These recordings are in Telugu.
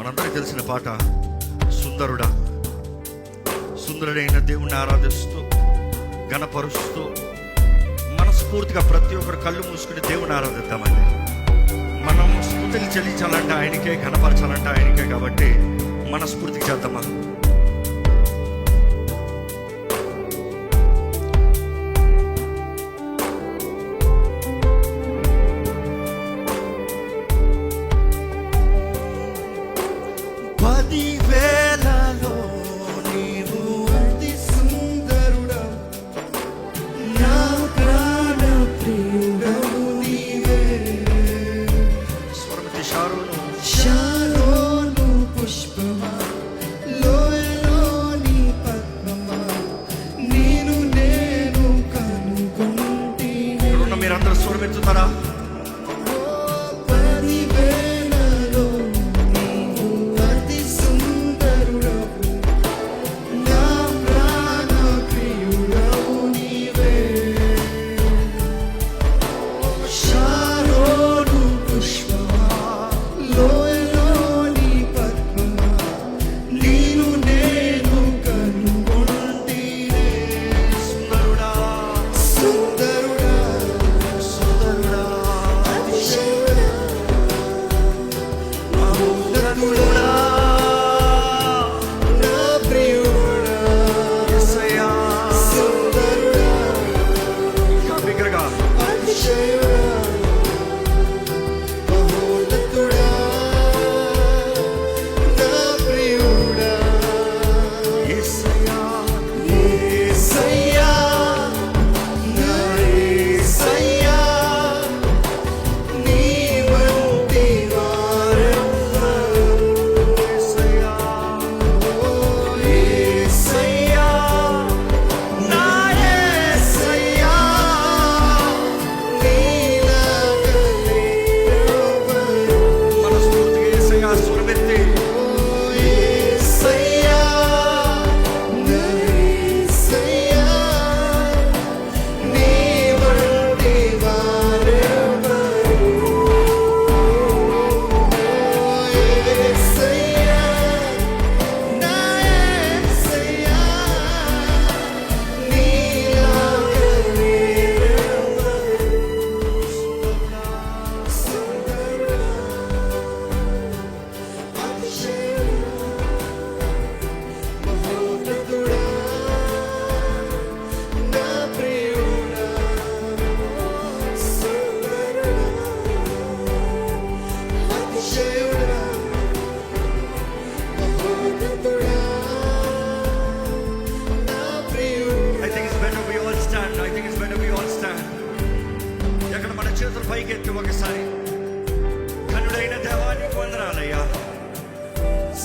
మనందరికీ తెలిసిన పాట సుందరుడా. సుందరుడైన దేవుణ్ణి ఆరాధిస్తూ గణపరుస్తూ మనస్ఫూర్తిగా ప్రతి ఒక్కరు కళ్ళు మూసుకుని దేవుని ఆరాధిద్దామండి. మనం స్థుతులు చెల్లించాలంటే ఆయనకే కనపరచాలంటే ఆయనకే కాబట్టి మనస్ఫూర్తిగా చేద్దామా? Show.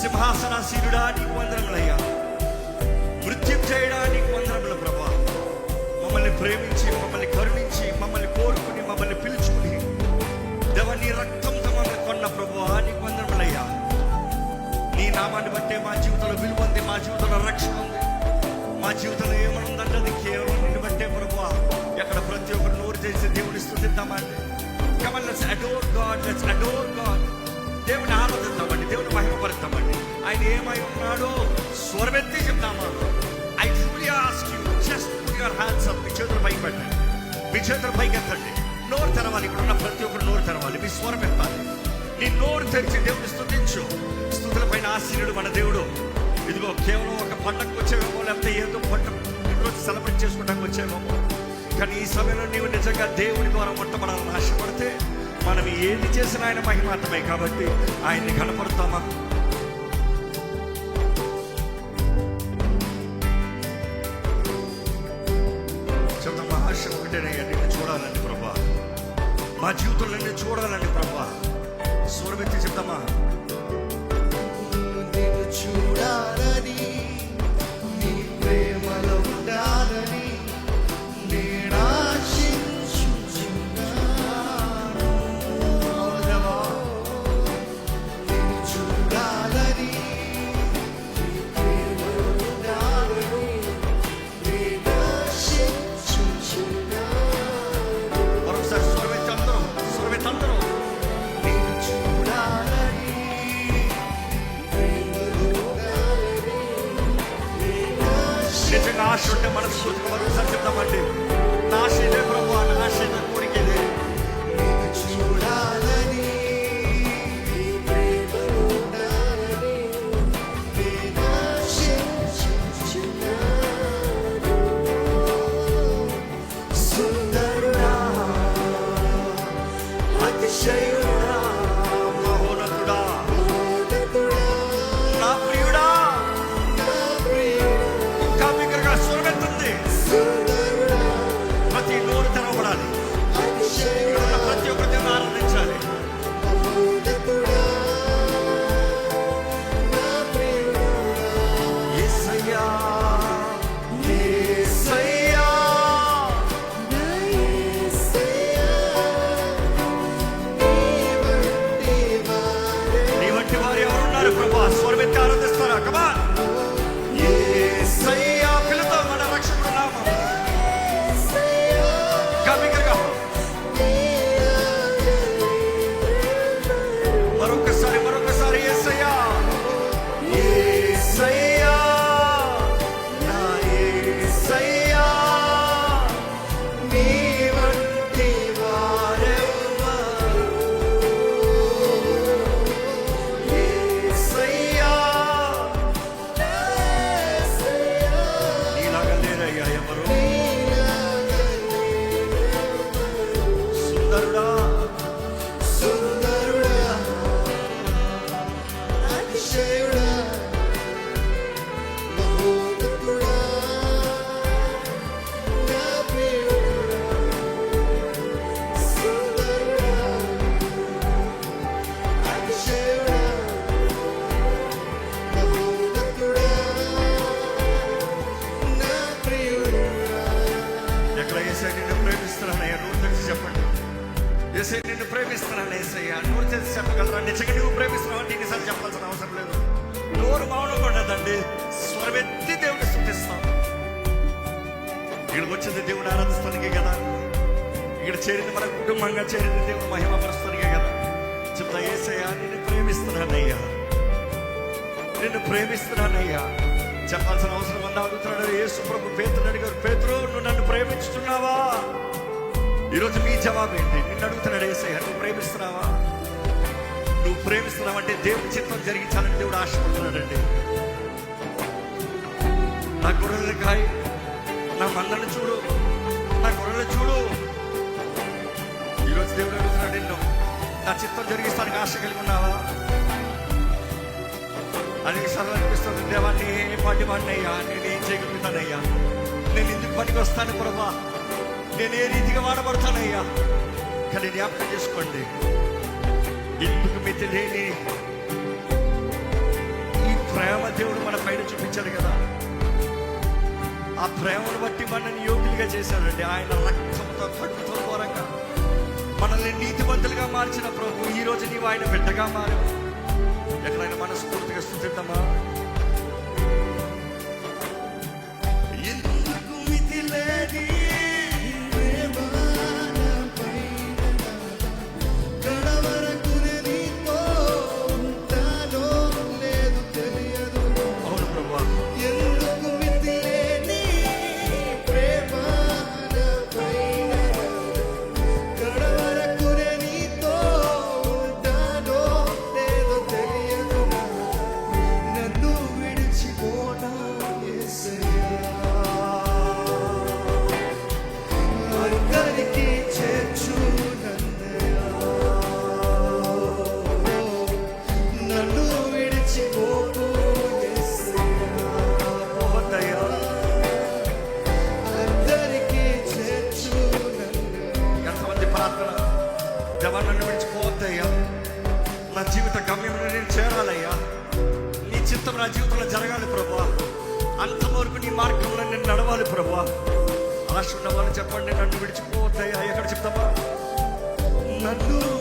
సింహాసనాసీనుడా నీకు వందనములయ్యా మృత్యుం చేయడానికి వందనములు ప్రభా. మమ్మల్ని ప్రేమించి మమ్మల్ని కరుణించి మమ్మల్ని కోరుకుని మమ్మల్ని పిలుచుకుని. దేవని రక్తంతో మమ్మల్ని కొన్న ప్రభు నీకు వందనములయ్యా నీ నామాన్ని బట్టే మా జీవితంలో విలువ ఉంది మా జీవితంలో రక్షణ ఉంది. మా జీవితంలో ఏమనుందన్నది కేవలం నిన్ను బట్టే ప్రభు. ఎక్కడ ప్రతి ఒక్కరు నోరు చేసి దేవుని స్థుతిద్దామండి. Come on let's adore God let's adore God దేవుని ఆరాధిద్దామండి దేవుని మహిమపరుద్దామండి ఆయన ఏమై ఉన్నాడో స్వరమెత్తి చెప్తామా? I truly ask you just put your hands up మీ చేతులు పైకి పెట్టండి. మీ చేతులు పైకి ఎత్తండి. నోరు తెరవాలి. ఇక్కడున్న ప్రతి ఒక్కరు నోరు తెరవాలి. మీ స్వరం ఎత్తాలి. నీ నోరు తెరిచి దేవుని స్థుతించు. స్థుతుల పైన ఆశీనుడు మన దేవుడు. ఇదిగో కేవలం ఒక పండగకు వచ్చేవేమో లేకపోతే ఏదో పంట ఇంట్లో సెలబ్రేట్ చేసుకోవడానికి వచ్చేవేమో. కానీ ఈ సమయంలో నీవు నిజంగా దేవుని ద్వారా మొట్టమడాలని ఆశపడితే మనం ఏది చేసినా ఆయన మహిమార్థమే కాబట్టి ఆయన్ని కనపడతామా చెప్తాం మా ఒకటేనయ్యా నిన్ను చూడాలని ప్రభా. మా జీవితంలో చూడాలని ప్రభా. నిజంగా ఆశ ఉంటే మనసు మనం చెప్తామండి నాశ ఇదే ప్రభు నాశ ఇక్కడ చేరింది మన కుటుంబంగా చేరింది దేవుడు మహిమపరుస్తానికే కదా. చెప్తా ఏసయ్యా నిన్ను ప్రేమిస్తున్నానయ్యా. నిన్ను ప్రేమిస్తున్నానయ్యా. చెప్పాల్సిన అవసరం ఉందా? అడుగుతున్నాడు యేసు ప్రభు పేతుడు అడిగారు పేతురు నువ్వు నన్ను ప్రేమించుతున్నావా? ఈరోజు మీ జవాబు ఏంటి నిన్ను అడుగుతున్నాడు ఏసయ్య నువ్వు ప్రేమిస్తున్నావా? నువ్వు ప్రేమిస్తున్నావంటే దేవుని చిత్తం జరిగించాలని దేవుడు ఆశపడుతున్నాడండి. నా గొర్రెలు కాయ నా మందను చూడు నా గొర్రెలు చూడు. ఈరోజు దేవుడు అడుగుతున్నాడు నిన్ను నా చిత్తం జరిగిస్తానికి ఆశ కలిగి ఉన్నావా? అనేక సార్లు అనిపిస్తుంది దేవా నీ ఏ నేను ఏం చేయగలుగుతానయ్యా నేను ఎందుకు పనికి వస్తాను ప్రభా? నేను ఏ రీతిగా వాడబడతానయ్యా? కానీ జ్ఞాపకం చేసుకోండి ఎందుకు మితి లేని ఈ ప్రేమ దేవుడు మన పైన చూపించాడు కదా. ఆ ప్రేమను బట్టి మనల్ని యోగులుగా చేశాడండి. ఆయన రక్తంతో కడుపుతో ఘోరంగా నీతివంతులుగా మార్చిన ప్రభు ఈ రోజు నీవు ఆయన బిడ్డగా మారు ఎక్కడైనా మనస్ఫూర్తిగా స్థుతిద్దామా? దేవా నన్ను విడిచిపోవద్దయ్యా నా జీవిత గమ్యం నేను చేరాలయ్యా. నీ చిత్తం నా జీవితంలో జరగాలి ప్రభా. అంతవరకు నీ మార్గంలో నేను నడవాలి ప్రభా. ఆశ ఉన్న వాళ్ళు చెప్పండి నన్ను విడిచిపోవద్దయ్యా ఎక్కడ చెప్తావా? నన్ను